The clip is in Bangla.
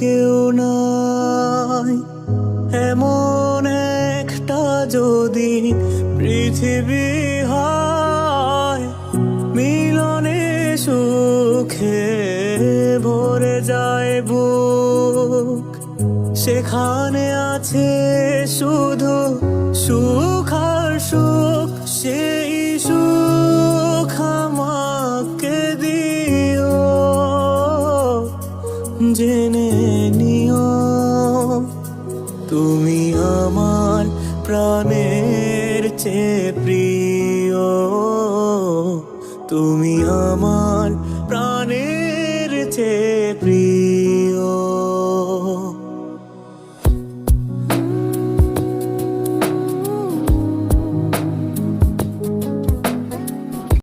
কেউ নাই। এমন একটা যদি পৃথিবী হয়, মিলনে সুখে ভরে যায় বুক। সেখানে আছে শুধু সুখ আর সুখ সেই জেনে নিও। তুমি আমার প্রাণের চেয়ে প্রিয়। তুমি আমার প্রাণের চেয়ে প্রিয়।